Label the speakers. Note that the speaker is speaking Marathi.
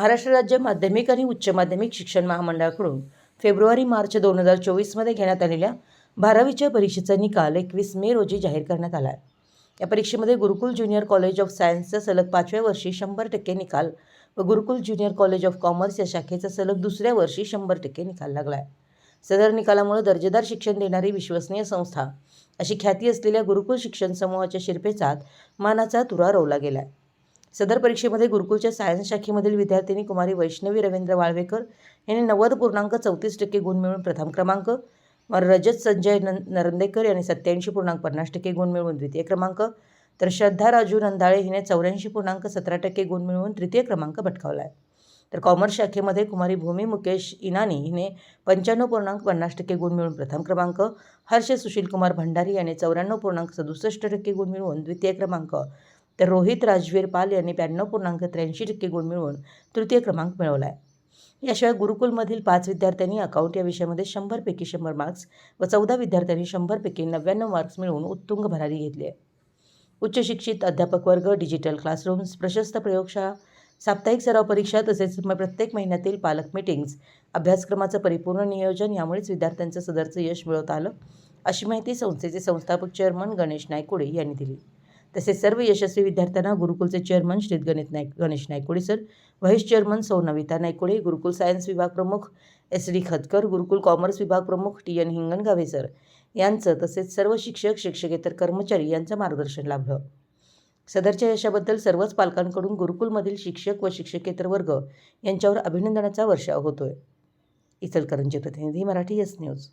Speaker 1: महाराष्ट्र राज्य माध्यमिक आणि उच्च माध्यमिक शिक्षण महामंडळाकडून फेब्रुवारी मार्च दोन हजार चोवीसमध्ये घेण्यात आलेल्या बारावीच्या परीक्षेचा निकाल एकवीस मे रोजी जाहीर करण्यात आला आहे. या परीक्षेमध्ये गुरुकुल ज्युनियर कॉलेज ऑफ सायन्सचा सलग पाचव्या वर्षी शंभर टक्के निकाल व Gurukul junior college of commerce या शाखेचा सलग दुसऱ्या वर्षी शंभर टक्के निकाल लागला आहे सदर निकालामुळे दर्जेदार शिक्षण देणारी विश्वसनीय संस्था अशी ख्याती असलेल्या गुरुकुल शिक्षण समूहाच्या शिरपेचात मानाचा तुरा रोवला गेला आहे सदर परीक्षेमध्ये गुरुकुलच्या सायन्स शाखेमधील विद्यार्थिनी कुमारी वैष्णवी रवींद्र वाळवेकर यांनी नव्वद पूर्णांक चौतीस टक्के गुण मिळवून प्रथम क्रमांक रजत संजय न नरंदेकर यांनी सत्याऐंशी पूर्णांक पन्नास टक्के गुण मिळवून द्वितीय क्रमांक तर श्रद्धा राजू नंदाळे हिने चौऱ्याऐंशी पूर्णांक सतरा टक्के गुण मिळवून तृतीय क्रमांक पटकावला आहे तर कॉमर्स शाखेमध्ये कुमारी भूमी मुकेश इनानी हिने पंच्याण्णव पूर्णांक पन्नास टक्के गुण मिळवून प्रथम क्रमांक हर्ष सुशील कुमार भंडारी याने चौऱ्याण्णव पूर्णांक सदुसष्ट टक्के गुण मिळवून द्वितीय क्रमांक. तर रोहित राजवीर पाल यांनी ब्याण्णव पूर्णांक त्र्याऐंशी टक्के गुण मिळवून तृतीय क्रमांक मिळवला आहे याशिवाय गुरुकुलमधील पाच विद्यार्थ्यांनी अकाउंट या विषयामध्ये शंभरपैकी शंभर मार्क्स व चौदा विद्यार्थ्यांनी शंभरपैकी नव्याण्णव मार्क्स मिळवून उत्तुंग भरारी घेतली आहे. उच्च शिक्षित अध्यापक वर्ग डिजिटल क्लासरूम्स प्रशस्त प्रयोगशाळा साप्ताहिक सराव परीक्षा तसेच प्रत्येक महिन्यातील पालक मीटिंग्स अभ्यासक्रमाचं परिपूर्ण नियोजन यामुळेच विद्यार्थ्यांचं सदरचं यश मिळवता आलं अशी माहिती संस्थेचे संस्थापक चेअरमन गणेश नायकुडे यांनी दिली. तसेच सर्व यशस्वी विद्यार्थ्यांना गुरुकुलचे चेअरमन श्री गणित Naik Ganesh Naykode sir vice chairman सौ नविता नायकोडे गुरुकुल सायन्स विभाग प्रमुख S D Khatkar Gurukul commerce विभाग प्रमुख टी एन हिंगणगावे सर यांचं तसेच सर्व शिक्षक शिक्षकेतर कर्मचारी यांचं मार्गदर्शन लाभलं. सदरच्या यशाबद्दल सर्वच पालकांकडून गुरुकुलमधील शिक्षक व शिक्षकेतर वर्ग यांच्यावर अभिनंदनाचा वर्षाव होतोय. इचलकरंजी प्रतिनिधी मराठी एस न्यूज